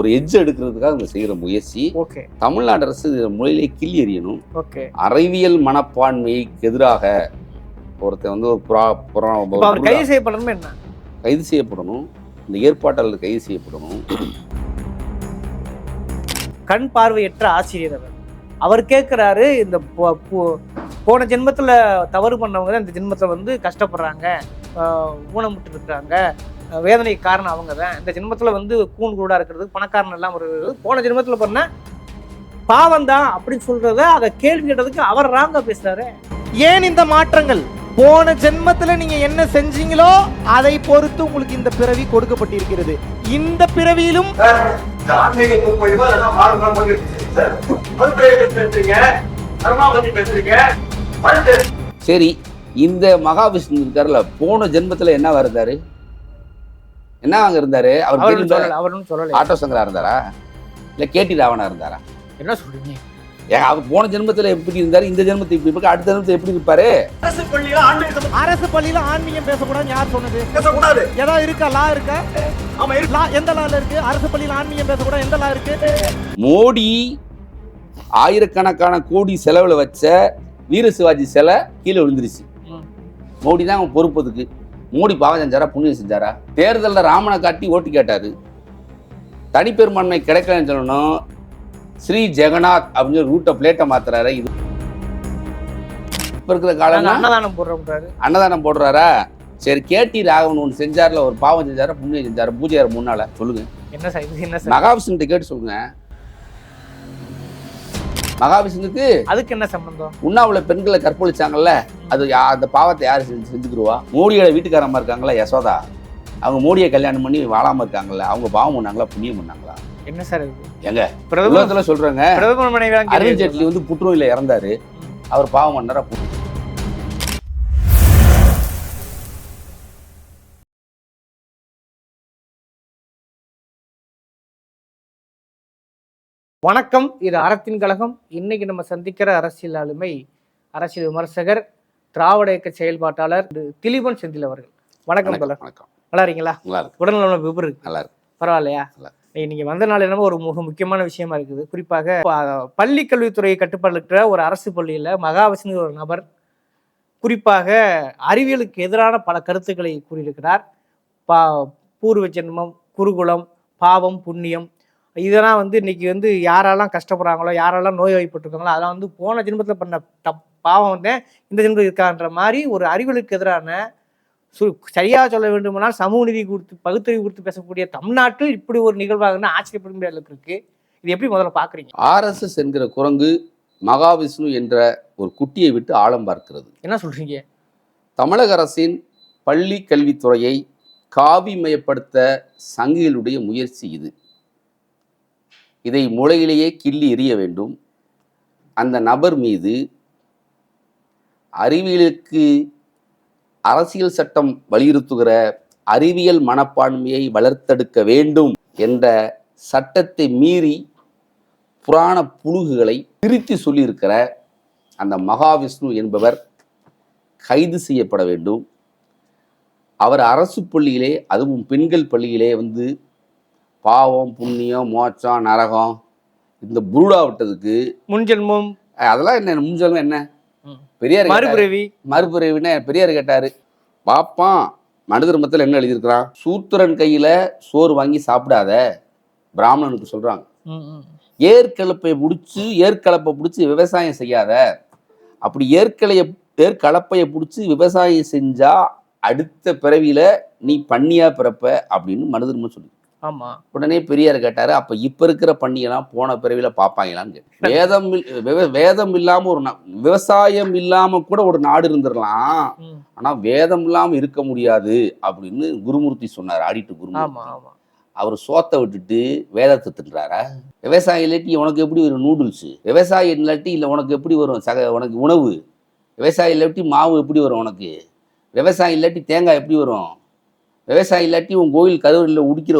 ஒரு எட்ஜ் எடுக்கிறதுக்காக அவங்க செய்கிற முயற்சி. ஓகே தமிழ்நாடு அரசு முறையிலே கிள்ளி எறியணும். ஓகே அறிவியல் மனப்பான்மைக்கு எதிராக ஒருத்தன் வந்து ஒரு புறா புறா கைது செய்யப்படணுமே என்ன? கைது செய்யப்படணும். இந்த ஏற்பாட்டாளர் கைது செய்யப்படணும். கண் பார்வையற்ற ஆசிரியர் அவர். அவர் கேட்குறாரு இந்த போன ஜென்மத்தில் தவறு பண்ணவங்க இந்த ஜென்மத்தில் வந்து கஷ்டப்படுறாங்க ஊனமுட்டு இருக்கிறாங்க வேதனைக்கு காரணம் அவங்க தான் இந்த ஜென்மத்தில் வந்து கூண் கூடா இருக்கிறது பணக்காரன் எல்லாம் ஒரு போன ஜென்மத்தில் பண்ண பாவம் தான் அப்படின்னு சொல்றத அதை கேள்வி கேட்டதுக்கு அவர் ராங்க பேசுறாரு. ஏன் இந்த மாற்றங்கள்? போன ஜென்மத்துல நீங்க என்ன செஞ்சீங்களோ அதை பொறுத்து உங்களுக்கு இந்த பிறவி கொடுக்கப்பட்டிருக்கிறது. இந்த பிறவியிலும் சார். இந்த மகாவிஷ்ணு இருக்காருல்ல போன ஜென்மத்துல என்ன இருந்தாரு என்ன அங்க இருந்தாரு அவர் அவர் தெரியுமா? சொல்லல ஆட்டோ சங்கரா இருந்தாரா? இல்ல கேடி ராவணா இருந்தாரா? என்ன சொல்றீங்க? ஏன் அவர் போன ஜென்மத்துல எப்படி இருந்தாரு? இந்த ஜென்மத்தை இப்படி இருக்கு அடுத்த ஜென்மத்தை எப்படி இருப்பாரு? அரசு பள்ளியில பத்தி அரசு பள்ளியில ஆன்மீகம் பேசக்கூடாதுன்னு யார் சொன்னது? பேசக்கூடாது. ஏதாவது இருக்கா? லா இருக்கா? ஆமா லா எந்த லால இருக்கு? அரசு பள்ளியில ஆன்மீகம் பேசக்கூடாது எந்த லா இருக்கு? மோடி ஆயிரக்கணக்கான கோடி செலவுல வச்ச வீர சிவாஜி சிலை கீழே விழுந்துருச்சு. மோடி தான் அவன் பொறுப்பதுக்கு மோடி பாவம் செஞ்சாரா புண்ணியம் செஞ்சாரா? தேர்தலில் ராமனை காட்டி ஓட்டு கேட்டாரு. தனிப்பெரும்பான்மை கிடைக்கலன்னு சொல்லணும். ஸ்ரீ ஜெகநாத் அப்படின்னு ரூட்டை பிளேட்டை மாத்துறாரு. இது இப்ப இருக்கிற காலம் அன்னதானம் போடுறோம்ன்றாரு. அன்னதானம் போடுறாரா? சரி கேடி ராகவன் ஒன்று செஞ்சார்ல ஒரு பாவம் செஞ்சாரா புண்ணியம் செஞ்சாரா? பூஜையார் முன்னால. சொல்லுங்க. என்ன சார் என்ன சார்? மகாவிஷ்ணுகிட்ட கேட்டு சொல்லுங்க. மகாவிஷ்ணுக்கு அதுக்கு என்ன சம்பந்தம்? உண்ணாவுல பெண்களை கற்பழிச்சாங்கல்ல அது அந்த பாவத்தை யார் செஞ்சு செஞ்சுக்கிருவா? மோடியோட வீட்டுக்காரம்மா இருக்காங்களா யசோதா. அவங்க மோடியை கல்யாணம் பண்ணி வாழாம இருக்காங்கல்ல அவங்க பாவம் பண்ணாங்களா புண்ணியம் பண்ணாங்களா? என்ன சார் எங்க பிரதமர் உலகத்துல சொல்றாங்க அருண் ஜேட்லி வந்து புற்றுநோயில இறந்தாரு. அவர் பாவம் பண்ணாரா வணக்கம். இது அறத்தின் கழகம். இன்னைக்கு நம்ம சந்திக்கிற அரசியல் ஆளுமை அரசியல் விமர்சகர் திராவிட இயக்க செயல்பாட்டாளர் திலீபன் செந்தில் அவர்கள். வணக்கம் வணக்கம் நல்லா இருக்கீங்களா? விபரம் இருக்கு. நல்லா இருக்கு. பரவாயில்லையா? நீங்க வந்த நாள் என்னமோ ஒரு மிக முக்கியமான விஷயமா இருக்குது. குறிப்பாக பள்ளி கல்வித்துறையை கட்டுப்பாடு இருக்கிற ஒரு அரசு பள்ளியில மகாவிஷ்ணு ஒரு நபர் குறிப்பாக அறிவியலுக்கு எதிரான பல கருத்துக்களை கூறியிருக்கிறார். பா பூர்வ ஜென்மம் குருகுலம் பாவம் புண்ணியம் இதெல்லாம் வந்து இன்னைக்கு வந்து யாரெல்லாம் கஷ்டப்படுறாங்களோ யாரெல்லாம் நோய் வாய்ப்பட்டிருக்காங்களோ அதெல்லாம் வந்து போன ஜென்மத்தில் பண்ண தப் பாவம் வந்து இந்த ஜென்மத்தில் இருக்கான்ற மாதிரி ஒரு அறிவியலுக்கு எதிரான சு சரியாக சொல்ல வேண்டுமானால் சமூக நீதி குறித்து பகுத்தறிவு குறித்து பேசக்கூடிய தமிழ்நாட்டில் இப்படி ஒரு நிகழ்வாகன்னு ஆச்சரியப்பட முடியாத அளவுக்கு இருக்கு. இது எப்படி முதல்ல பாக்குறீங்க? ஆர்எஸ்எஸ் என்கிற குரங்கு மகாவிஷ்ணு என்ற ஒரு குட்டியை விட்டு ஆழம் பார்க்கிறது. என்ன சொல்றீங்க? தமிழக அரசின் பள்ளி கல்வித்துறையை காவிமயப்படுத்த சங்கிகளுடைய முயற்சி இது. இதை முளையிலேயே கிள்ளி எறிய வேண்டும். அந்த நபர் மீது அறிவியலுக்கு அரசியல் சட்டம் வலியுறுத்துகிற அறிவியல் மனப்பான்மையை வளர்த்தெடுக்க வேண்டும் என்ற சட்டத்தை மீறி புராண புழுகுகளை திருத்தி சொல்லியிருக்கிற அந்த மகாவிஷ்ணு என்பவர் கைது செய்யப்பட வேண்டும். அவர் அரசு பள்ளியிலே அதுவும் பெண்கள் பள்ளியிலே வந்து பாவம் புண்ணியம் மோட்சம் நரகம் இந்த புருடா விட்டதுக்கு முன்ஜென்மம். அதெல்லாம் என்ன முன்ஜென்மம் என்ன. பெரியார். மறுபிறவி. மறுபிறவின்னு பெரியார் கேட்டாரு. பாப்பான் மனு தர்மத்தில் என்ன எழுதியிருக்கிறான்? சூத்திரன் கையில சோறு வாங்கி சாப்பிடாத பிராமணனுக்கு சொல்றாங்க. ஏற்கலப்பை பிடிச்சி ஏற்கலப்பை பிடிச்சி விவசாயம் செய்யாத. அப்படி ஏற்கலைய ஏற்கலப்பையை பிடிச்சி விவசாயம் செஞ்சா அடுத்த பிறவியில நீ பண்ணியா பிறப்ப அப்படின்னு மனுதர்மம் சொல்லி ஆமா. உடனே பெரியார் கேட்டாரு அப்ப இப்ப இருக்கிற பண்ணியெல்லாம் போன பிறவியில பாப்பாங்களான்னு கேட்டாரு. வேதம் வேதம் இல்லாம ஒரு விவசாயம் இல்லாம கூட ஒரு நாடு இருந்துடலாம். ஆனா வேதம் இல்லாம இருக்க முடியாது அப்படின்னு குருமூர்த்தி சொன்னார் ஆடிட்டு குருமூர்த்தி. அவர் சோத்தை விட்டுட்டு வேதத்தை தின்றாரா? விவசாயம் இல்லாட்டி உனக்கு எப்படி வரும் நூடுல்ஸ்? விவசாயம் இல்லாட்டி இல்லை உனக்கு எப்படி வரும் சக உனக்கு உணவு? விவசாயம் இல்லாட்டி மாவு எப்படி வரும் உனக்கு? விவசாயம் இல்லாட்டி தேங்காய் எப்படி வரும்? விவசாயம் இல்லாட்டி உன் கோயில் கருவறையில் உடிக்கிற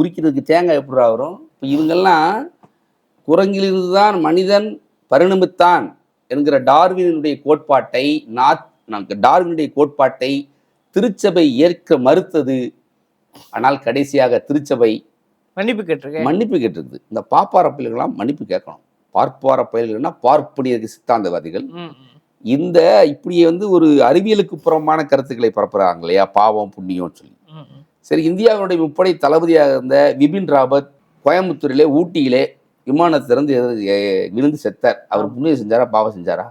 உரிக்கிறதுக்கு தேங்காய் எப்படிடா வரும்? இப்போ இவங்கெல்லாம் குரங்கிலிருந்து தான் மனிதன் பரிணமித்தான் என்கிற டார்வினுடைய கோட்பாட்டை நாத் நமக்கு டார்வினுடைய கோட்பாட்டை திருச்சபை ஏற்க மறுத்தது. ஆனால் கடைசியாக திருச்சபை மன்னிப்பு கேட்டிருக்கேன். மன்னிப்பு கேட்டிருக்குது. இந்த பாப்பார பயல்கள்லாம் மன்னிப்பு கேட்கணும். பார்ப்பார பயல்கள்னா பார்ப்பனிய சித்தாந்தவாதிகள். இந்த இப்படி வந்து ஒரு அறிவியலுக்கு புறம்பான கருத்துக்களை பரப்புறாங்க இல்லையா? பாவம் புண்ணியம்னு சொல்லி. சரி இந்தியாவுடைய முப்படை தளபதியாக இருந்த விபின் ராவத் கோயம்புத்தூரிலே ஊட்டியிலே விமானத்தை திறந்து எதிர்- எ- விழுந்து செத்தார். அவர் புண்ணியம் செஞ்சாரா பாவம் செஞ்சாரா?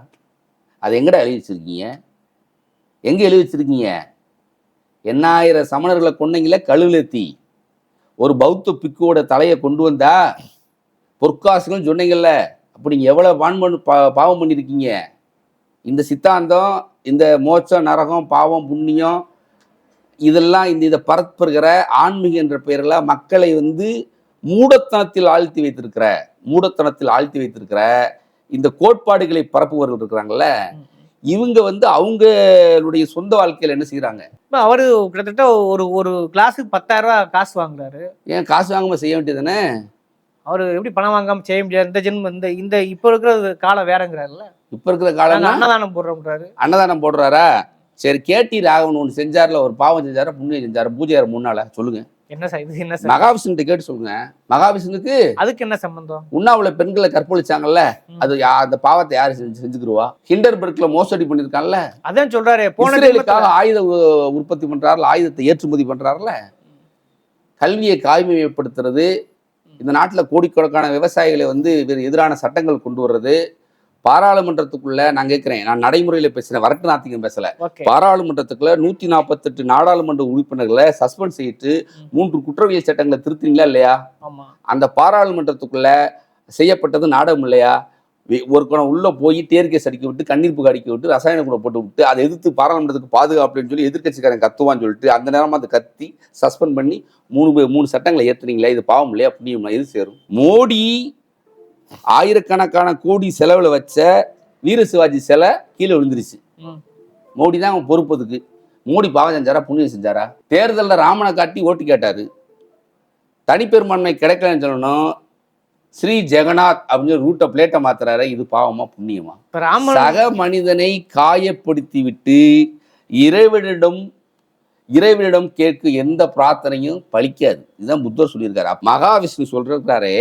அது எங்கடா எழுதி வச்சிருக்கீங்க? எங்க எழுதி வச்சிருக்கீங்க? எண்ணாயிரம் சமணர்களை கொன்னீங்களே கழுகுலத்தி ஒரு பௌத்த பிக்குவோட தலையை கொண்டு வந்தா பொற்காசுகள் சொன்னீங்கல்ல அப்ப நீங்க எவ்வளவு வான்மன் பா பாவம் பண்ணியிருக்கீங்க? இந்த சித்தாந்தம் இந்த மோட்சம் நரகம் பாவம் புண்ணியம் இதெல்லாம் இந்த இதை பரப்புகிற ஆன்மீக என்ற பெயரில் மக்களை வந்து மூடத்தனத்தில் ஆழ்த்தி வைத்திருக்கிற மூடத்தனத்தில் ஆழ்த்தி வைத்திருக்கிற இந்த கோட்பாடுகளை பரப்புபவர்கள் இருக்கிறாங்கல்ல இவங்க வந்து அவங்களுடைய சொந்த வாழ்க்கையில என்ன செய்றாங்க? இப்ப அவரு கிட்டத்தட்ட ஒரு ஒரு கிளாஸுக்கு பத்தாயிரம் ரூபாய் காசு வாங்குறாரு. ஏன் காசு வாங்காம செய்ய வேண்டியதுதானே? அவரு எப்படி பணம் வாங்காம செய்ய முடியாது? இந்த ஜென்மம் இந்த இந்த இப்ப இருக்கிற காலம் வேறங்கிறாருல்ல. இப்ப இருக்கிற காலம்னா அன்னதானம் போடுறோம்ன்றாரு. அன்னதானம் போடுறாரா? சரி கேட்டி ராகவன் ஒன்று செஞ்சார்ல ஒரு பாவம் செஞ்சாரா புண்ணியம் செஞ்சாரா? பூஜையார் முன்னால சொல்லுங்க. என்ன இது என்ன மகாவிஷ்ணுகிட்ட கேட்டு சொல்லுங்க. மகாவிஷ்ணுக்கு அதுக்கு என்ன சம்பந்தம்? உண்ணாவுல பெண்களை கற்பழிச்சாங்கல்ல. அது அந்த பாவத்தை யாரு செஞ்சு செஞ்சுக்கிருவா? ஹிண்டர்பர்க்ல மோசடி பண்ணிருக்கான்ல? அதான் சொல்றாரு இஸ்ரேலுக்காக ஆயுத உற்பத்தி பண்றாருல ஆயுதத்தை ஏற்றுமதி பண்றாருல? கல்வியை காய்மைப்படுத்துறது இந்த நாட்டுல கோடிக்கணக்கான விவசாயிகளை வந்து வேறு எதிரான சட்டங்கள் கொண்டு வர்றது பாராளுமன்றத்துக்குள்ள நான் கேட்கிறேன் நான் நடைமுறையில பேசுறேன். வரட்டு நாத்திகம் பேசல பாராளுமன்றத்துக்குள்ள நூத்தி நாற்பத்தெட்டு நாடாளுமன்ற உறுப்பினர்களை சஸ்பெண்ட் செய்யிட்டு. மூன்று குற்றவியல் சட்டங்களை திருத்தினீங்களா இல்லையா? அந்த பாராளுமன்றத்துக்குள்ள செய்யப்பட்டது நாடகம் இல்லையா? ஒரு குணம் உள்ள போய் டேர்கேஸ் அடிக்க விட்டு கண்ணீர் புகை அடிக்க விட்டு ரசாயன குணம் போட்டு விட்டு அதை எதிர்த்து பாராளுமன்றத்துக்கு பாதுகாப்புன்னு சொல்லி எதிர்க்கட்சிக்காரன் கத்துவான்னு சொல்லிட்டு அந்த நேரமா அதை கத்தி சஸ்பெண்ட் பண்ணி மூணு மூணு சட்டங்களை ஏத்துனீங்களே இது பாவம் இல்லையா? புண்ணியம் எது சேரும்? மோடி ஆயிரக்கணக்கான கோடி செலவுல வச்ச வீர சிவாஜி சிலை கீழே விழுந்துருச்சு. மோடி தான் அவன் பொறுப்பதுக்கு மோடி பாவம் செஞ்சாரா புண்ணியம் செஞ்சாரா? தேர்தலில் ராமனை காட்டி ஓட்டு கேட்டாரு. தனிப்பெரும்பான்மை கிடைக்கலன்னு சொல்லணும். ஸ்ரீ ஜெகநாத் அப்படின்னு ரூட்டை பிளேட்டை மாத்துறாரு இது பாவமா புண்ணியமா? சக மனிதனை காயப்படுத்தி விட்டு இறைவனிடம் இறைவனிடம் கேட்கும் எந்த பிரார்த்தனையும் பலிக்காது இதுதான் புத்தர் சொல்லியிருக்காரு. மகாவிஷ்ணு சொல்றாரே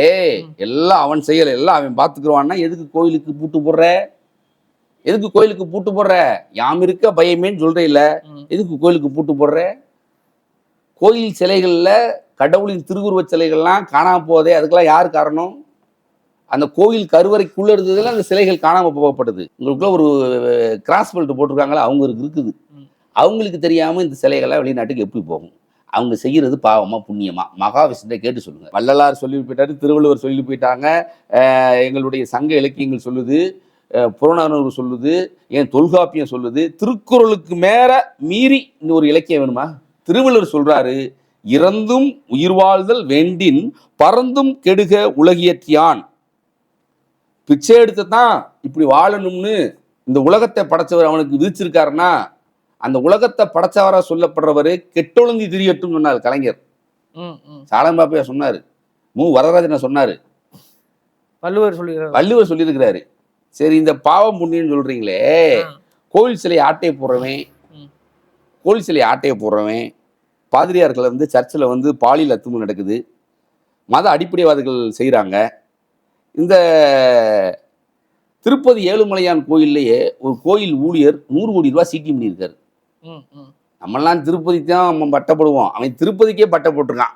எல்லாம் அவன் செய்யல எல்லாம் அவன் பார்த்துக்குருவான்னா எதுக்கு கோயிலுக்கு பூட்டு போடுற? எதுக்கு கோயிலுக்கு பூட்டு போடுற? யாம் இருக்க பயமேன்னு சொல்ற இல்ல. எதுக்கு கோயிலுக்கு பூட்டு போடுற? கோயில் சிலைகள்ல கடவுளின் திருவுருவச் சிலைகள்லாம் காணாம போதே அதுக்கெல்லாம் யார் காரணம்? அந்த கோயில் கருவறைக்குள்ள இருந்ததுல அந்த சிலைகள் காணாம போகப்படுது உங்களுக்குள்ள ஒரு கிராஸ் பெல்ட் போட்டிருக்காங்களா அவங்களுக்கு இருக்குது. அவங்களுக்கு தெரியாமல் இந்த சிலைகள்லாம் வெளிநாட்டுக்கு எப்படி போகும்? அவங்க செய்கிறது பாவமாக புண்ணியமா? மகாவிஷ்ணுவை கேட்டு சொல்லுங்கள் வள்ளலார் சொல்லி போயிட்டாரு திருவள்ளுவர் சொல்லி போயிட்டாங்க. எங்களுடைய சங்க இலக்கியங்கள் சொல்லுது புறநானூறு சொல்லுது என் தொல்காப்பியம் சொல்லுது. திருக்குறளுக்கு மேலே மீறி இன்னொரு இலக்கியம் வேணுமா? திருவள்ளுவர் சொல்கிறாரு இறந்தும் உயிர் வாழ்தல் வேண்டின் பறந்தும் கெடுக உலகியற்றியான் பிச்சை எடுத்து தான் இப்படி வாழணும்னு இந்த உலகத்தை படைச்சவர் அவனுக்கு விதிச்சிருக்காருன்னா அந்த உலகத்தை படைச்சவரா சொல்லப்படுறவர் கெட்டொழுந்தி திரியட்டும் சொன்னார் கலைஞர். சாலம்பாப்பையா சொன்னாரு. மு. வரராஜன் சொன்னாரு. வள்ளுவர் சொல்லுகிறார் வள்ளுவர் சொல்லியிருக்கிறாரு. சரி இந்த பாவம் புண்ணியம்னு சொல்றீங்களே. கோவில் சிலை ஆட்டையை போடுறவன். கோவில் சிலை ஆட்டையை போடுறவன். பாதிரியார்கள் வந்து சர்ச்சில் வந்து பாலியல் அத்துமீறல் நடக்குது. மத அடிப்படைவாதிகள் செய்கிறாங்க இந்த திருப்பதி ஏழுமலையான் கோயில்லையே ஒரு கோயில் ஊழியர் நூறு கோடி ரூபாய் சீட்டி பண்ணியிருக்காரு. நம்மெல்லாம் திருப்பதி தான் நம்ம பட்டப்படுவோம். அவன் திருப்பதிக்கே பட்டை போட்டிருக்கான்.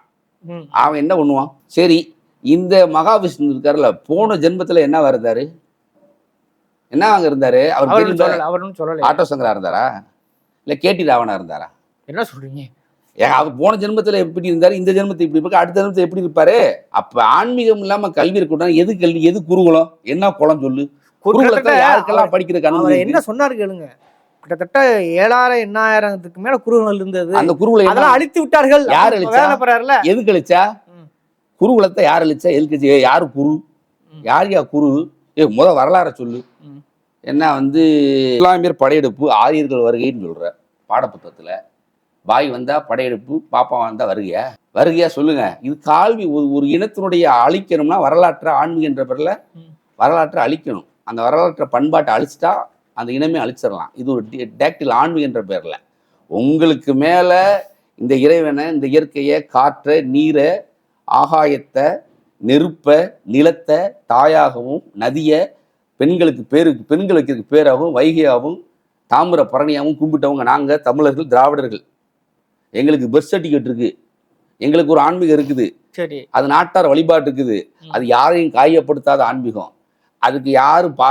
அவன் என்ன பண்ணுவான்? சரி இந்த மகாவிஷ்ணு இருக்காருல்ல போன ஜென்மத்துல என்ன இருந்தாரு என்ன அங்க இருந்தாரு அவர்? சொல்லல ஆட்டோ சங்கரா இருந்தாரா? இல்ல கேடி ராவணா இருந்தாரா? என்ன சொல்றீங்க? அவர் போன ஜென்மத்துல எப்படி இருந்தாரு? இந்த ஜென்மத்தை இப்படி இருப்பாரு? அடுத்த ஜென்மத்தை எப்படி இருப்பாரு? அப்ப ஆன்மீகம் இல்லாம கல்வி இருக்கட்டும் எது கல்வி? எது குருகுலம்? என்ன குளம் சொல்லு? குருகுலத்தை யாருக்கெல்லாம் படிக்கிறதுக்கு அவர் அனுமதி என்ன சொன்னாரு கேளுங்க. கிட்டத்தட்ட ஏழாயிரம் எண்ணாயிரத்துக்கு மேல குருகுலம் இருந்தது? அந்த என்ன- அதெல்லாம் அழித்து விட்டார்கள் யார் அழிச்சா? எதுக்கு அழிச்சா ம். குருகுலத்தை யார் அழிச்சா எதுக்கு யாரு குரு. யார் யா குரு ஏ முத வரலாற சொல்லு. என்ன வந்து இஸ்லாமியர் படையெடுப்பு ஆரியர்கள் வருகைன்னு சொல்ற பாடப்புத்தகத்துல பாய் வந்தா படையெடுப்பு பாப்பா வந்தா வருகையா வருகையா சொல்லுங்க இது கால்வி ஒரு ஒரு இனத்தினுடைய அழிக்கணும்னா வரலாற்றை ஆன்மீக என்ற பேர்ல ம். வரலாற்றை அழிக்கணும் அந்த வரலாற்றை பண்பாட்டை அழிச்சிட்டா அந்த இனமே அழிச்சிடலாம். இது ஒரு டேக்டில் ஆன்மீக என்ற பேர்ல. உங்களுக்கு மேல இந்த இறைவனை இந்த இயற்கையை காற்றை நீரை ஆகாயத்தை நெருப்ப நிலத்தை தாயாகவும் நதியை பெண்களுக்கு பேருக்கு பெண்கள் வைக்கிறதுக்கு பேராகவும் வைகையாகவும் தாமிர பரணியாகவும் கும்பிட்டவங்க நாங்கள் தமிழர்கள் திராவிடர்கள். எங்களுக்கு பர்த் சர்டிஃபிகேட் இருக்கு. எங்களுக்கு ஒரு ஆன்மீகம் இருக்குது. சரி. அது நாட்டார் வழிபாடு இருக்குது. அது யாரையும் காயப்படுத்தாத ஆன்மீகம். அதுக்கு யாரும் பா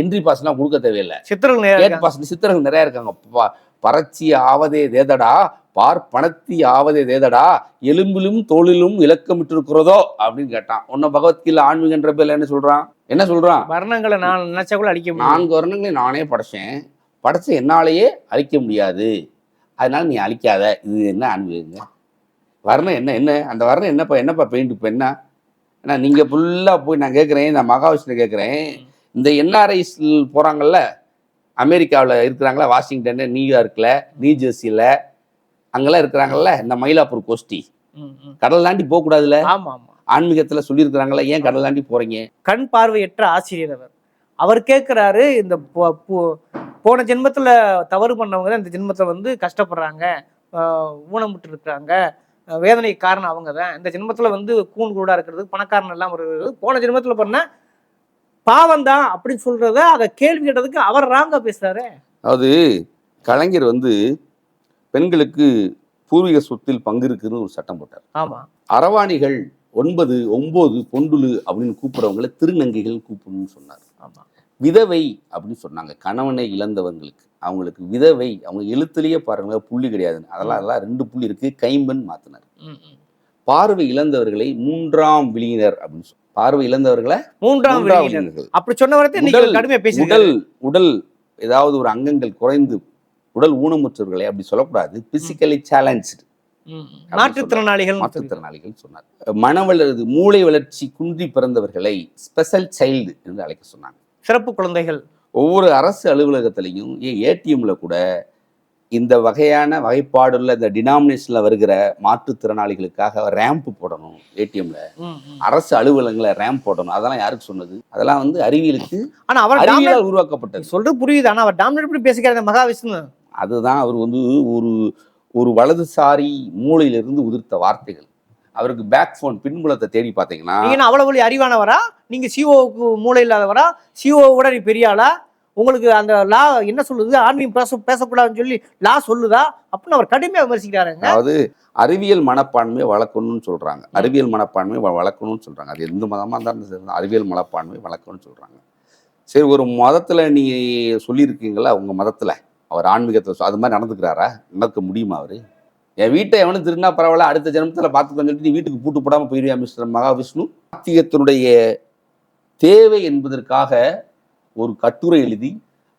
என்ட்ரி பாஸ்லாம் கொடுக்க தேவையில்லை. சித்திரங்கள் நிறைய கேட். பாஸ் சித்தர்கள் நிறைய இருக்காங்க. பறச்சி ஆவதே தேதடா பார் பணத்தி ஆவதே தேதடா எலும்பிலும் தோளிலும் இலக்கமிட்டு இருக்கிறதோ அப்படின்னு கேட்டான். உன்ன பகவத்கீதை ஆன்மீகன்ற பேர்ல என்ன சொல்றான்? என்ன சொல்றான்? வர்ணங்களை நான் நினைச்சா கூட முடியும் நான்கு வருடங்களையும் நானே படைச்சேன். படைச்ச என்னாலேயே அழிக்க முடியாது. அதனால நீ அழிக்காத. இது என்ன ஆன்மீகங்க? வர்ணம் என்ன என்ன? அந்த வர்ணம் என்னப்பா என்னப்பா பெயிண்ட் இப்போ என்ன? ஏன்னா நீங்க ஃபுல்லா போய் நான் கேட்குறேன் நான் மகாவிஷ்ணு கேட்குறேன். இந்த என்ஆர்ஐஸ் போறாங்கல்ல அமெரிக்காவில் இருக்கிறாங்களா வாஷிங்டன் நியூயார்க்கில் நியூ ஜெர்சியில் அங்கெல்லாம் இருக்கிறாங்கல்ல இந்த மயிலாப்பூர் கோஷ்டி. கடல் தாண்டி போகக்கூடாதுல்ல? ஆமா ஆமா. ஆன்மீகத்தில் சொல்லியிருக்கிறாங்களா ஏன் கடல் தாண்டி போறீங்க? கண் பார்வையற்ற ஆசிரியர் அவர். அவர் கேட்குறாரு இந்த போன ஜென்மத்துல தவறு பண்ணவங்க இந்த ஜென்மத்துல வந்து கஷ்டப்படுறாங்க ஊனமுட்டு இருக்கிறாங்க வேதனைக்கு காரணம் அவங்க தான். இந்த ஜென்மத்துல வந்து கூண் கூடா இருக்கிறது பணக்காரன் எல்லாம் வருகிறது போன ஜென்மத்துல பண்ண பாவம் தான் அப்படின்னு சொல்றத அதை கேள்வி கேட்டதுக்கு அவர் ராங்கா பேசுறாரு. அதாவது கலைஞர் வந்து பெண்களுக்கு பூர்வீக சொத்தில் பங்கு இருக்குன்னு ஒரு சட்டம் போட்டார். ஆமா. அரவாணிகள் ஒன்பது ஒன்பது பொண்டுலு அப்படின்னு கூப்பிடுறவங்களை திருநங்கைகள் கூப்பிடணும்னு சொன்னார். ஆமா. விதவை அப்படின்னு சொன்னாங்க. கணவனை இழந்தவங்களுக்கு. அவங்களுக்கு விதவை அவங்க எழுத்துலயே பாருங்க புள்ளி கிடையாதுன்னு அதெல்லாம் அதெல்லாம் ரெண்டு புள்ளி இருக்கு. கைம்பெண் மாத்தினார். பார்வை இழந்தவர்களை மூன்றாம் விழியினர் அப்படின்னு சொல்லி பார்வை இழந்தவர்களை மூன்றாம் விழியினர். அப்படி சொன்ன வரத்தை உடல் உடல் உடல் ஏதாவது ஒரு அங்கங்கள் குறைந்து உடல் ஊனமுற்றவர்களை அப்படி சொல்லக்கூடாது. பிசிக்கலி சேலஞ்சு மாற்றுத்திறனாளிகள். மாற்றுத்திறனாளிகள் சொன்னார். மன வளர்ச்சி மூளை வளர்ச்சி குன்றி பிறந்தவர்களை ஸ்பெஷல் சைல்டு என்று அழைக்க சொன்னாங்க. சிறப்பு குழந்தைகள். ஒவ்வொரு அரசு அலுவலகத்திலையும் ஏன் ஏடிஎம்ல கூட இந்த வகையான வகைப்பாடுள்ள இந்த டினாமினேஷன்ல வருகிற மாற்றுத்திறனாளிகளுக்காக ரேம்ப் போடணும் ஏடிஎம்ல. அரசு அலுவலகங்களை ரேம்ப் போடணும். அதெல்லாம் யாருக்கு சொன்னது? அதெல்லாம் வந்து அறிவியலுக்கு ஆனா அவர் அறிவியலால் உருவாக்கப்பட்டது. சொல்றது புரியுது ஆனா அவர் டாமினேட் எப்படி பேசிக்கிறார் மகாவிஷ்ணு. அதுதான் அவர் வந்து ஒரு ஒரு வலதுசாரி மூளையிலிருந்து உதிர்த்த வார்த்தைகள். அவருக்கு பேக் ஃபோன் பின்புலத்தை தேடி பார்த்தீங்கன்னா அவ்வளவு அறிவானவரா? நீங்க சிஓவுக்கு மூளை இல்லாதவரா? சிஓ விட நீ பெரிய ஆளா? உங்களுக்கு அந்த லா என்ன சொல்லுது? ஆன்மீகம் பேச பேசக்கூடாதுன்னு சொல்லி லா சொல்லுதா? அப்படின்னு அவர் கடுமையா விமர்சிக்கிறாருங்க. அதாவது அறிவியல் மனப்பான்மையை வளர்க்கணும்னு சொல்றாங்க. அறிவியல் மனப்பான்மையை வளர்க்கணும்னு சொல்றாங்க. அது எந்த மதமா இருந்தாலும் சரி அறிவியல் மனப்பான்மை வளர்க்கணும்னு சொல்றாங்க. சரி ஒரு மதத்துல நீங்க சொல்லியிருக்கீங்களா உங்க மதத்துல அவர் ஆன்மீகத்தை சொ- அது மாதிரி நடந்துக்கிறாரா? நடக்க முடியுமா அவரு? என் வீட்டை எவனும் திருடினா பரவாயில்ல அடுத்த ஜென்மத்தில் பார்த்துக்கோன்னு சொல்லிட்டு நீ வீட்டுக்கு பூட்டு போடாமல் போயிருவியா மிஸ்டர் மகாவிஷ்ணு? நாத்திகத்தினுடைய தேவை என்பதற்காக ஒரு கட்டுரை எழுதி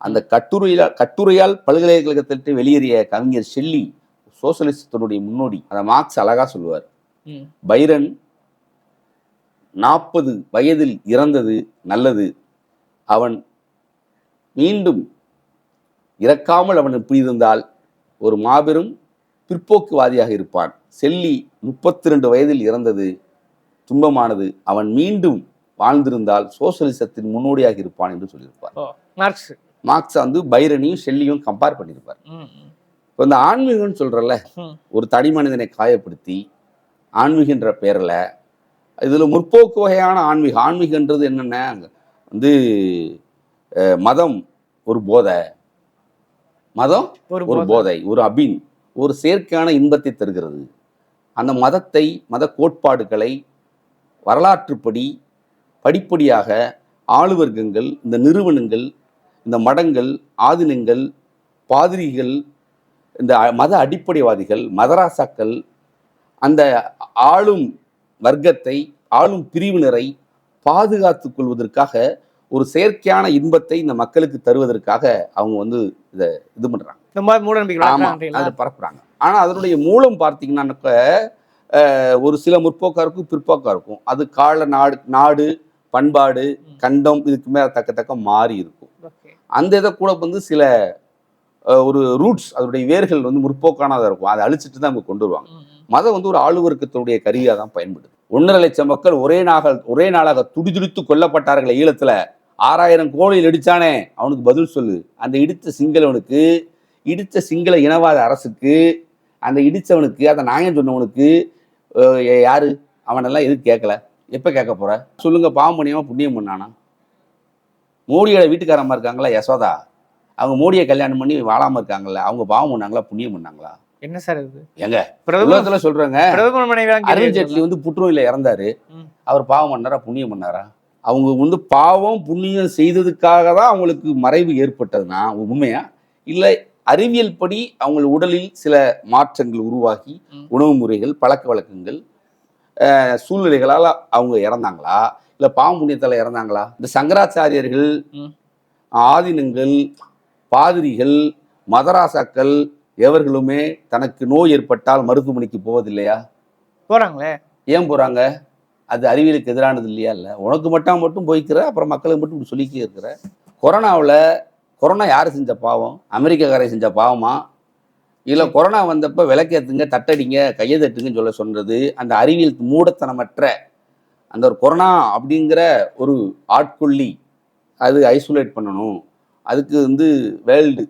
அந்த கட்டுரையால் கட்டுரையால் பல்கலைக்கழகத்திட்டு வெளியேறிய கவிஞர் ஷெல்லி சோசலிசத்தினுடைய முன்னோடி அதை மார்க்ஸ் அழகா சொல்லுவார். பைரன் நாற்பது வயதில் இறந்தது நல்லது. அவன் மீண்டும் இறக்காமல் அவன் இப்படி இருந்தால் ஒரு மாபெரும் பிற்போக்குவாதியாக இருப்பான். செல்லி முப்பத்தி ரெண்டு வயதில் இறந்தது துன்பமானது. அவன் மீண்டும் வாழ்ந்திருந்தால் சோசலிசத்தின் முன்னோடியாக இருப்பான் என்று சொல்லியிருப்பார் மார்க்ஸ் மார்க்ஸ் வந்து பைரனையும் ஷெல்லியும் கம்பேர் பண்ணியிருப்பார். இப்போ இந்த ஆன்மீகம்னு சொல்றல ம். ஒரு தனி மனிதனை காயப்படுத்தி ஆன்மீகன்ற பேரில் இதில் முற்போக்கு வகையான ஆன்மீகம் ஆன்மீகன்றது என்னென்ன வந்து மதம் ஒரு போதை மதம் ஒரு. போதை ஒரு அபின் ஒரு செயற்கையான இன்பத்தை தருகிறது அந்த மதத்தை மத கோட்பாடுகளை வரலாற்றுப்படி படிப்படியாக ஆளுவர்க்கங்கள் இந்த நிறுவனங்கள் இந்த மடங்கள் ஆதினங்கள் பாதிரிகள் இந்த மத அடிப்படைவாதிகள் மதராசாக்கள் அந்த ஆளும் வர்க்கத்தை ஆளும் பிரிவினரை பாதுகாத்துக் கொள்வதற்காக ஒரு செயற்கையான இன்பத்தை இந்த மக்களுக்கு தருவதற்காக அவங்க வந்து இதை இது பண்றாங்க. இந்த மாதிரி மூட நம்பிக்கை ஆமா வளர்க்கறான்றீங்களா? அதை பரப்புறாங்க. ஆனா அதனுடைய மூலம் பார்த்தீங்கன்னாக்க ஒரு சில முற்போக்கா இருக்கும் பிற்போக்கா இருக்கும். அது கால நாடு நாடு பண்பாடு கண்டம் இதுக்கு மேல தக்க தக்க மாறி இருக்கும். அந்த இதை கூட வந்து சில ஒரு ரூட்ஸ் அதனுடைய வேர்கள் வந்து முற்போக்கானதாக இருக்கும். அதை அழிச்சிட்டு தான் அவங்க கொண்டு வருவாங்க. மதம் வந்து ஒரு ஆளுவர்க்கத்தினுடைய கருவியாக தான் பயன்படுது. ஒன்றரை லட்சம் மக்கள் ஒரே நாக ஒரே நாளாக துடிதுடித்து கொல்லப்பட்டார்கள் ஈழத்துல. ஆறாயிரம் கோழியில் இடிச்சானே அவனுக்கு பதில் சொல்லு. அந்த இடித்த சிங்களவனுக்கு இடித்த சிங்கள இனவாத அரசுக்கு அந்த இடிச்சவனுக்கு அந்த நாயன் சொன்னவனுக்கு யாரு? அவனெல்லாம் எதுக்கு கேட்கல எப்போ கேட்க போற? சொல்லுங்க பாவம் பண்ணியவன் புண்ணியம் பண்ணானா? மோடியோட வீட்டுக்காரம்மா இருக்காங்களா யசோதா? அவங்க மோடியை கல்யாணம் பண்ணி வாழாம இருக்காங்கல்ல அவங்க பாவம் பண்ணாங்களா புண்ணியம் பண்ணாங்களா? என்ன சார் இது? எங்க உலகத்துல மனைவி அருண் ஜேட்லி வந்து புற்றுநோயில இறந்தாரு. அவர் பாவம் பண்ணாரா புண்ணியம் பண்ணாரா? அவங்க வந்து பாவம் புண்ணியம் செய்ததுக்காக தான் அவங்களுக்கு மறைவு ஏற்பட்டதுன்னா உண்மையா? இல்லை அறிவியல் படி அவங்க உடலில் சில மாற்றங்கள் உருவாகி. உணவு முறைகள் பழக்க வழக்கங்கள் சூழ்நிலைகளால அவங்க இறந்தாங்களா? இல்ல பாவம் புண்ணியத்தால இறந்தாங்களா? இந்த சங்கராச்சாரியர்கள். ஆதீனங்கள் பாதிரிகள் மதராசாக்கள் எவர்களுமே தனக்கு நோய் ஏற்பட்டால் மருத்துவமனைக்கு போவதில்லையா? போறாங்களே? ஏன் போறாங்க? அது அறிவியலுக்கு எதிரானது இல்லையா? இல்லை உனக்கு மட்டும் மட்டும் போய்க்கிற அப்புறம் மக்களுக்கு மட்டும் இப்படி சொல்லிக்கே இருக்கிற? கொரோனாவில் கொரோனா யார் செஞ்ச பாவம்? அமெரிக்காக்காரை செஞ்ச பாவமா? இல்லை கொரோனா வந்தப்ப விளக்கேத்துங்க தட்டடிங்க கையை தட்டுங்கன்னு சொல்ல சொன்னது அந்த அறிவியல் மூடத்தனமற்ற அந்த ஒரு கொரோனா அப்படிங்கிற ஒரு ஆட்கொள்ளி அது ஐசோலேட் பண்ணணும். அதுக்கு வந்து வேர்ல்டு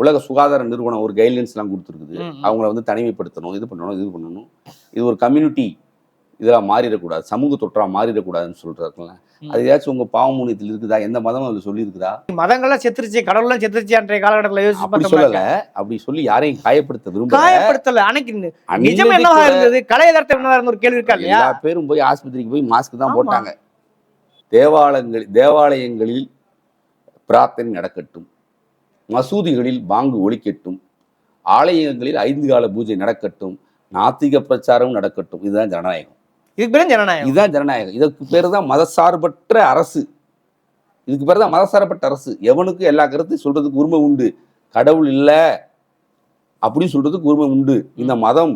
உலக சுகாதார நிறுவனம் ஒரு கைட்லைன்ஸ்லாம் கொடுத்துருக்குது. அவங்கள வந்து தனிமைப்படுத்தணும் இது பண்ணணும் இது பண்ணணும். இது ஒரு கம்யூனிட்டி இதெல்லாம் மாறிடக்கூடாது சமூக தொற்றா மாறிடக்கூடாதுன்னு சொல்றாருல. அது ஏதாச்சும் உங்க பாவமூனியத்தில் இருக்குதா? எந்த மதம் அதில் சொல்லியிருக்குதா? மதங்கள்லாம் செத்துருச்சு கடவுள்லாம் செத்துருச்சு அன்றைய காலகட்டத்தில் யோசிச்சு சொல்லல. அப்படி சொல்லி யாரையும் காயப்படுத்த விரும்பல. காயப்படுத்தல. அன்னைக்கு நிஜம் என்னவா இருந்தது? கலை யதார்த்தம் என்னவா இருந்த ஒரு கேள்வி இருக்கா இல்லையா? பேரும் போய் ஆஸ்பத்திரிக்கு போய் மாஸ்க் தான். போட்டாங்க. தேவாலயங்கள் தேவாலயங்களில் பிரார்த்தனை நடக்கட்டும். மசூதிகளில் பாங்கு ஒலிக்கட்டும் ஆலயங்களில் ஐந்து கால பூஜை நடக்கட்டும். நாத்திக பிரச்சாரம் நடக்கட்டும். இதுதான் ஜனநாயகம். இதுக்கு பேரும் ஜனநாயகம். இதுதான் ஜனநாயகம். இதற்கு பேர் தான் மதசார்பற்ற அரசு. இதுக்கு பேர் தான் மதசார்பற்ற அரசு. எவனுக்கும் எல்லா கருத்தையும் சொல்றதுக்கு உரிமை உண்டு? கடவுள் இல்லை. அப்படின்னு சொல்றதுக்கு உரிமை உண்டு. இந்த மதம்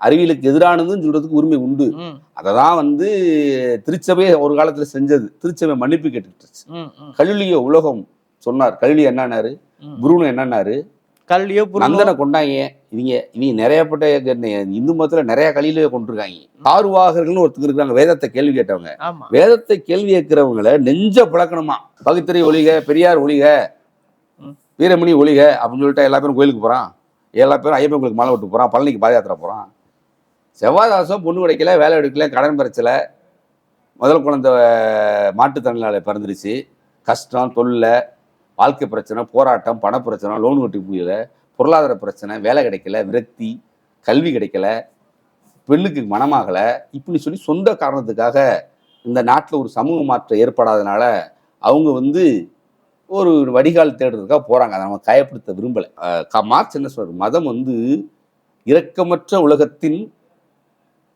அறிவியலுக்கு எதிரானதுன்னு சொல்றதுக்கு உரிமை உண்டு. அதை தான் வந்து திருச்சபை ஒரு காலத்துல செஞ்சது. திருச்சபை மன்னிப்பு கேட்டுக்கிட்டுச்சு கல்லியோ உலகம் சொன்னார். கல்வி என்னன்னாரு. குருன்னு என்னன்னாரு? கல்லியோ நந்தனை கொண்டாங்க இவங்க இவங்க நிறையப்பட்ட இந்து மதத்துல நிறைய கலியிலே கொண்டிருக்காங்க. ஆர்வாகர்கள்னு ஒருத்தர் இருக்காங்க வேதத்தை கேள்வி கேட்டவங்க. வேதத்தை கேள்வி கேட்கிறவங்கள நெஞ்ச பழக்கணுமா? பகுத்தறி ஒளிக பெரியார் ஒளிக. வீரமணி ஒளிக அப்படின்னு சொல்லிட்டு எல்லா பேரும் கோயிலுக்கு போறான். எல்லா பேரும் ஐயப்பன் கோயிலுக்கு மாலை விட்டு போறான் பழனிக்கு பாத யாத்திரை போறான். செவ்வாதாசம் பொண்ணு கிடைக்கல வேலை எடுக்கல கடன் பிரச்சனை முதல் குழந்தை மாற்றுத்திறனாளி பிறந்துருச்சு. கஷ்டம் தொல்லை வாழ்க்கை பிரச்சனை போராட்டம் பண பிரச்சனை லோன் கட்டி முடியல. பொருளாதார பிரச்சனை வேலை கிடைக்கல விரக்தி கல்வி கிடைக்கல பெண்ணுக்கு மனமாகலை இப்படி சொல்லி சொந்த காரணத்துக்காக இந்த நாட்டில் ஒரு சமூக மாற்றம் ஏற்படாதனால அவங்க வந்து ஒரு வடிகால் தேடுறதுக்காக போகிறாங்க அதை நம்ம காயப்படுத்த விரும்பலை. மார்க்ஸ் என்ன சொல்கிறார் மதம் வந்து இரக்கமற்ற உலகத்தின்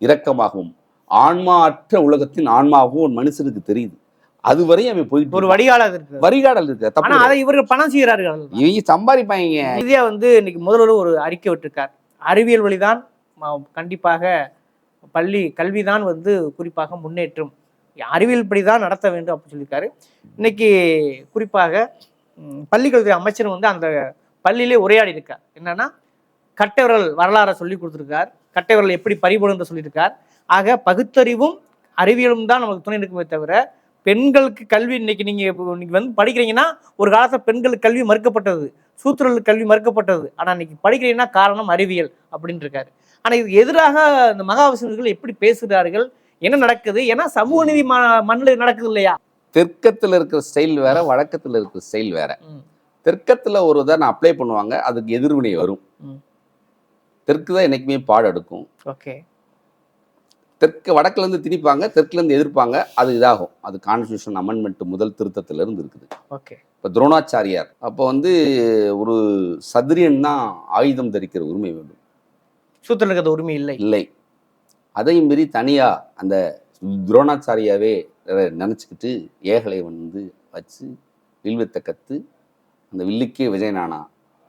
இரக்கமாகவும் ஆன்மா அற்ற உலகத்தின் ஆன்மாகவும் ஒரு மனுஷனுக்கு தெரியுது. அதுவரை அவன் போயிட்டு ஒரு. வடிகாலாக இருக்கு. வரிகாடல் இருக்கு தப்பு அதை இவர்கள் பணம் செய்கிறார்கள் இவங்க சம்பாதிப்பாங்க. இந்தியா வந்து இன்னைக்கு முதல்வர் ஒரு அறிக்கை விட்டிருக்கார். அறிவியல் வழிதான் கண்டிப்பாக பள்ளி கல்விதான் வந்து குறிப்பாக முன்னேற்றம். அறிவியல் படி தான் நடத்த வேண்டும் அப்படின்னு சொல்லியிருக்காரு. இன்னைக்கு குறிப்பாக பள்ளிக்கல்வித்துறை அமைச்சர் வந்து அந்த பள்ளியிலே உரையாடி இருக்கார். என்னன்னா கட்டவரல் வரலாறை சொல்லி கொடுத்துருக்கார். கட்டவரல் எப்படி பறிபொழுந்து சொல்லியிருக்கார். ஆக பகுத்தறிவும் அறிவியலும் தான் நமக்கு துணை இருக்குமே தவிர பெண்களுக்கு கல்வி இன்னைக்கு நீங்க இப்போ இன்னைக்கு வந்து படிக்கிறீங்கன்னா ஒரு காலத்துல பெண்களுக்கு கல்வி மறுக்கப்பட்டது. சூத்திரர்களுக்கு கல்வி மறுக்கப்பட்டது. ஆனா இன்னைக்கு படிக்கிறீங்கன்னா காரணம் அறிவியல் அப்படின்னு இருக்காரு. ஆனா இது எதிராக இந்த மகாவசனர்கள் எப்படி பேசுகிறார்கள்? என்ன நடக்குது? ஏன்னா சமூக நீதி மண்ணில் நடக்குது இல்லையா? தெற்கத்தில் இருக்கிற ஸ்டைல் வேற வழக்கத்தில் இருக்கிற ஸ்டைல் வேற. தெற்கத்தில் ஒரு இதை நான் அப்ளை பண்ணுவாங்க அதுக்கு எதிர்வினை வரும். தெற்கு தான் என்னைக்குமே பாடம் எடுக்கும் ஓகே. தெற்கு வடக்குல இருந்து திணிப்பாங்க தெற்குல இருந்து எதிர்ப்பாங்க. அது இதாகும். அது கான்ஸ்டியூஷன் அமெண்ட்மெண்ட் முதல் திருத்தத்துல இருந்து இருக்குது. ஓகே. இப்போ துரோணாச்சாரியார் அப்போ வந்து ஒரு சத்திரியன் தான் ஆயுதம் தரிக்கிற உரிமை வேண்டும். சூத்திரர்களுக்கு அந்த உரிமை இல்லை. இல்லை. அதையும் மீறி தனியா அந்த துரோணாச்சாரியாவே நினச்சிக்கிட்டு ஏகலைவன் வந்து வச்சு வில்வித்தை கற்று அந்த வில்லுக்கே விஜயனானா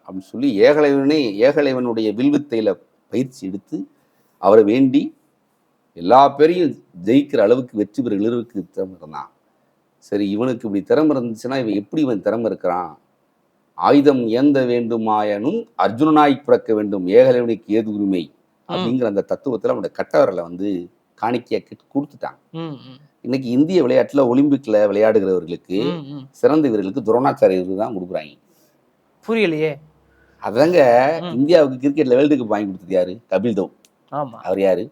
அப்படின்னு சொல்லி ஏகலைவனே ஏகலைவனுடைய வில்வித்தையில் பயிற்சி எடுத்து அவரை வேண்டி எல்லா பேரையும் ஜெயிக்கிற அளவுக்கு வெற்றி பெறுகிற அளவுக்கு திறமை இருந்தான் சரி இவனுக்கு இப்படி திறமை இருந்துச்சுன்னா இவன் எப்படி இவன் திறமை இருக்கிறான்? ஆயுதம் ஏந்த வேண்டுமாயனும் அர்ஜுனனாய் பிறக்க வேண்டும் ஏகலைவனுக்கு ஏது உரிமை? அப்படிங்கிற அந்த தத்துவத்தில் அவனோட கட்டவரலை வந்து காணிக்கையா ம், இன்னைக்கு இந்திய விளையாட்டுல ஒலிம்பிக்ல விளையாடுகிறவர்களுக்கு. சிறந்த வீரர்களுக்கு துரோணாச்சாரியர்கள் தான் கொடுக்குறாங்க. புரியலையே. அதாங்க. இந்தியாவுக்கு கிரிக்கெட்ல வேர்ல்டு கப் வாங்கி கொடுத்தது யாரு? கபில் தேவ். அவர் யாரு?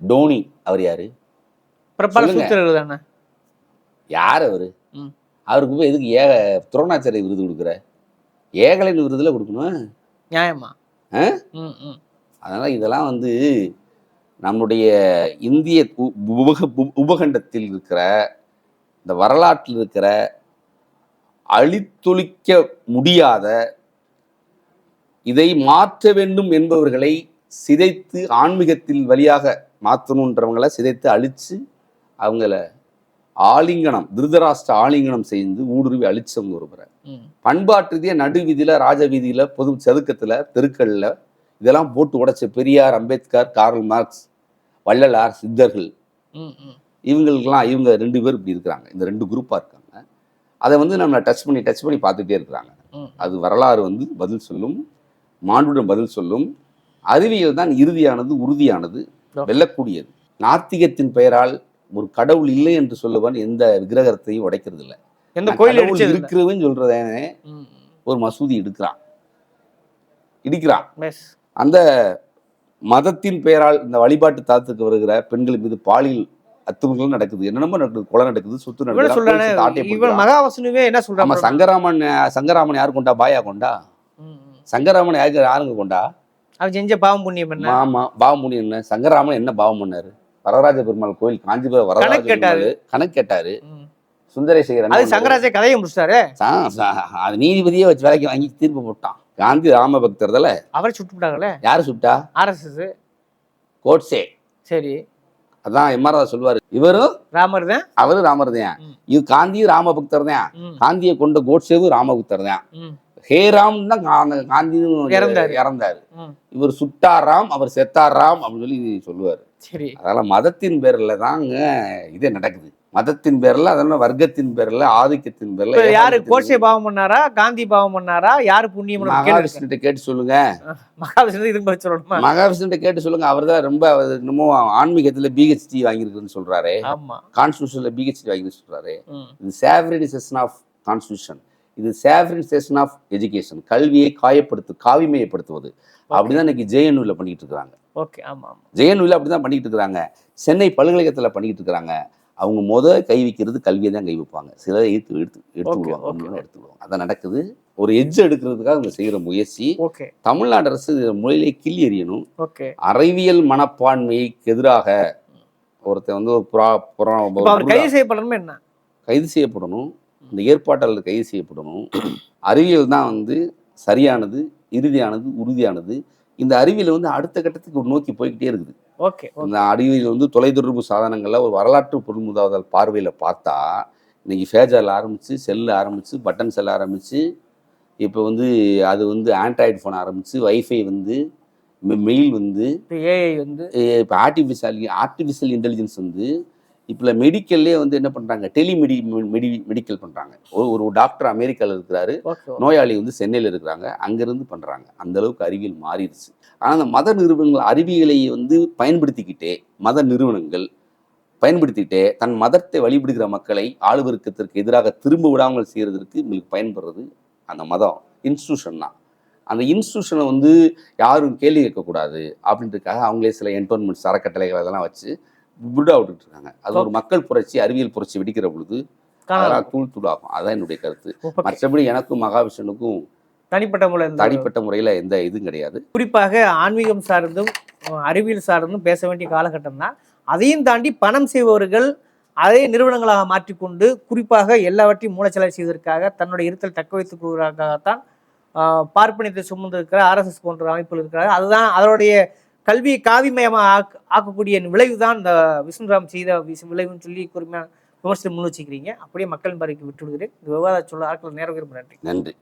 டோனி அவர் யாரு? பிரபல யார் அவரு. அவருக்கு போய் எதுக்கு ஏக துரோணாச்சாரிய விருது கொடுக்குற? ஏகலைன் விருதுல கொடுக்கணும்? நியாயமா? அதனால இதெல்லாம் வந்து நம்முடைய இந்திய உபக உபகண்டத்தில் இருக்கிற இந்த வரலாற்றில் இருக்கிற அழித்தொழிக்க முடியாத இதை மாற்ற வேண்டும் என்பவர்களை சிதைத்து ஆன்மீகத்தில் வழியாக மாற்றணுன்றவங்களை சிதைத்து அழிச்சு அவங்கள ஆலிங்கனம் திருதராஷ்டிர ஆலிங்கனம் செய்து ஊடுருவி அழிச்சவங்க ஒருவரை. பண்பாட்டு ரீதியா நடு வீதியில ராஜ வீதியில பொது செதுக்கத்துல தெருக்கள்ல இதெல்லாம் போட்டு உடைச்ச பெரியார் அம்பேத்கர் கார்ல் மார்க்ஸ் வள்ளலார் சித்தர்கள். இவங்களுக்கெல்லாம் இவங்க ரெண்டு பேர் இப்படி இருக்கிறாங்க. இந்த ரெண்டு குரூப்பா இருக்காங்க. அதை வந்து நம்ம டச் பண்ணி டச் பண்ணி பார்த்துட்டே இருக்கிறாங்க. அது வரலாறு வந்து பதில் சொல்லும் மானுடம் பதில் சொல்லும். அறிவியல் தான் இறுதியானது உறுதியானது. வெல்லக்கூடியது. நாத்திகத்தின் பெயரால் ஒரு கடவுள் இல்லை என்று சொல்லுவன் எந்த விக்கிரகத்தையும் உடைக்கிறது இல்லை எந்த கோயில். இருக்கிறவன் சொல்றதே ஒரு மசூதி எடுக்கிறான். இடிக்கிறான். அந்த மதத்தின் பெயரால் இந்த வழிபாட்டு தாத்துக்கு வருகிற பெண்கள் மீது பாலியல் அத்துமுறைகள் நடக்குது. என்னென்னமோ நடக்குது கொலை நடக்குது சொத்து நடக்குது. மகாவசனுவே என்ன சொல்றான் சங்கராமன் சங்கராமன் யார் கொண்டா? பாயா கொண்டா? சங்கராமன் யாருக்கு யாருங்க கொண்டா? அவன் செஞ்ச பாவம் புண்ணியம் என்ன? ஆமா பாவம் முனி என்ன? சங்கராமன் என்ன பாவம் பண்ணாரு? வரராஜ பெருமாள் கோயில் காஞ்சிபுரம் வரராஜ கேட்டாரு. கணக்கு கேட்டாரு. ம். சுந்தரேசகர் அது சங்கராஜே கதையை முடிச்சிட்டாரு? அது நீதிபதியே வச்சு வேலைக்கு வாங்கி தீர்ப்பு போட்டான். காந்தி ராம பக்தர் தானே? அவரை சுட்டுவிட்டாங்களே யாரு சுட்டா? ஆர்எஸ்எஸ். கோட்ஸே. சரி. அதான் எம்ஆர் சொல்லுவாரு. இவரும் ராமர் தான்? அவரு ராமர் தான். இது காந்தியும் ராமபக்தர் தான். ம், காந்தியை கொண்ட கோட்சேவும் ராமபக்தர் தான். ஹேராம் தான் கா- காந்தியும் இறந்தாரு. இவர் சுட்டாராம் அவர் செத்தாராம் அப்படின்னு சொல்லி சொல்லுவார். சரி. அதனால மதத்தின் பேர்ல தாங்க இதே நடக்குது. மதத்தின் பேர்ல அதனால வர்க்கத்தின் பேர்ல ஆதிக்கத்தின் பேர்ல யாரு கோட்சே பாவம் பண்ணாரா? காந்தி பாவம் பண்ணாரா? யாரு புண்ணியம். மகாவிஷ்ணுகிட்ட கேட்டு சொல்லுங்க. மகாவிஷ்ணு திரும்ப சொல்லணுமா? மகாவிஷ்ணுகிட்ட கேட்டு சொல்லுங்க. அவர் தான் ரொம்ப என்னமோ ஆன்மீகத்துல பிஹெச்டி வாங்கியிருக்குன்னு சொல்றாரு. கான்ஸ்டியூஷன்ல பிஹெச்டி வாங்கிட்டு சொல்றாரு. இது சேவரினிசேஷன் ஆஃப் கான்ஸ்டியூஷன் இது சேவரினிசேஷன் ஆஃப் எஜுகேஷன் கல்வியை காயப்படுத்து காவிமயப்படுத்துவது அப்படிதான் இன்னைக்கு ஜேஎன்யூல பண்ணிட்டு இருக்காங்க. ஓகே ஆமா ஆமா. ஜேஎன்யூல அப்படிதான் பண்ணிட்டு இருக்காங்க. சென்னை பல்கலைக்கழகத்துல பண்ணிட்டு இருக்காங்க. அவங்க முத கை வைக்கிறது கல்வியை தான் கை வைப்பாங்க. சிலரை எடுத்து எடுத்து எடுத்து விடுவாங்க. எடுத்து விடுவாங்க. அதான் நடக்குது. ஒரு எட்ஜ் எடுக்கிறதுக்காக அவங்க செய்யற முயற்சி. தமிழ்நாடு அரசு இதை முறையிலே கிள்ளி எறியணும். அறிவியல் மனப்பான்மைக்கு எதிராக ஒருத்தன் வந்து ஒரு புறா புறா இப்ப அவர் கைது செய்யப்படணுமே என்ன? கைது செய்யப்படணும். இந்த ஏற்பாட்டாளர் கைது செய்யப்படணும். அறிவியல் தான் வந்து சரியானது இறுதியானது உறுதியானது. இந்த அறிவியல் வந்து அடுத்த கட்டத்துக்கு ஒரு நோக்கி போய்கிட்டே இருக்குது. ஓகே இந்த அறிவியல் வந்து தொலைத்தொடர்பு சாதனங்கள்ல ஒரு வரலாற்று பொருள் முதல் பார்வையில் பார்த்தா இன்னைக்கு ஃபேஜால் ஆரம்பிச்சு செல்லு ஆரம்பிச்சு பட்டன் செல் ஆரம்பிச்சு இப்போ வந்து அது வந்து ஆண்ட்ராய்டு ஃபோன் ஆரம்பிச்சு வைஃபை வந்து மெயில் வந்து ஏஐ வந்து இப்போ ஆர்டிஃபிஷியல் ஆர்டிஃபிஷியல் இன்டெலிஜென்ஸ் வந்து இப்போ மெடிக்கல்லே வந்து என்ன பண்ணுறாங்க டெலிமெடி மெடி மெடிக்கல் பண்ணுறாங்க ஒரு ஒரு டாக்டர் அமெரிக்காவில் இருக்கிறாரு. நோயாளி வந்து சென்னையில் இருக்கிறாங்க. அங்கேருந்து பண்ணுறாங்க அந்த அளவுக்கு அறிவியல் மாறிடுச்சு. ஆனால் அந்த மத நிறுவனங்கள் அறிவியலை வந்து பயன்படுத்திக்கிட்டே மத நிறுவனங்கள் பயன்படுத்திக்கிட்டே தன் மதத்தை வழிபடுகிற மக்களை ஆளுவர்க்கத்திற்கு எதிராக திரும்ப விடாமல் செய்யறதற்கு உங்களுக்கு பயன்படுறது அந்த மதம். இன்ஸ்டியூஷன் தான். அந்த இன்ஸ்டியூஷனை வந்து யாரும் கேள்வி கேட்கக்கூடாது அப்படின்றதுக்காக அவங்களே சில என்டோன்மெண்ட்ஸ் அறக்கட்டளைகள் அதெல்லாம் வச்சு புட்டா விட்டுட்டு இருக்காங்க அது ஒரு மக்கள் புரட்சி அறிவியல் புரட்சி வெடிக்கிற பொழுது அதெல்லாம் தூள் தூளாகும் அதான் என்னுடைய கருத்து. மற்றபடி எனக்கும் மகாவிஷ்ணுக்கும் தனிப்பட்ட முறை தனிப்பட்ட முறையில் எந்த இதுவும் கிடையாது. குறிப்பாக ஆன்மீகம் சார்ந்தும் அறிவியல் சார்ந்தும் பேச வேண்டிய காலகட்டம் தான் அதையும் தாண்டி பணம் செய்பவர்கள் அதே நிறுவனங்களாக மாற்றிக்கொண்டு குறிப்பாக எல்லாவற்றையும் மூலச்செலவு செய்வதற்காக தன்னுடைய இருத்தல் தக்க வைத்துக் கொள்வதற்காகத்தான் பார்ப்பனியத்தை சுமந்திருக்கிற ஆர்எஸ்எஸ் போன்ற அமைப்புகள் இருக்கிறாங்க அதுதான் அதனுடைய கல்வியை காவிமயமாக ஆக்க ஆக்கக்கூடிய விளைவு தான் இந்த விஷ்ணுராம் செய்த விளைவுன்னு சொல்லி குறிமையாக விமர்சனம் முன் வச்சுக்கிறீங்க. அப்படியே மக்களின் பார்வைக்கு விட்டுவிடுகிறேன். இந்த விவாத சொல்ல ஆட்கள் நேரம் விரும்ப நன்றி. நன்றி.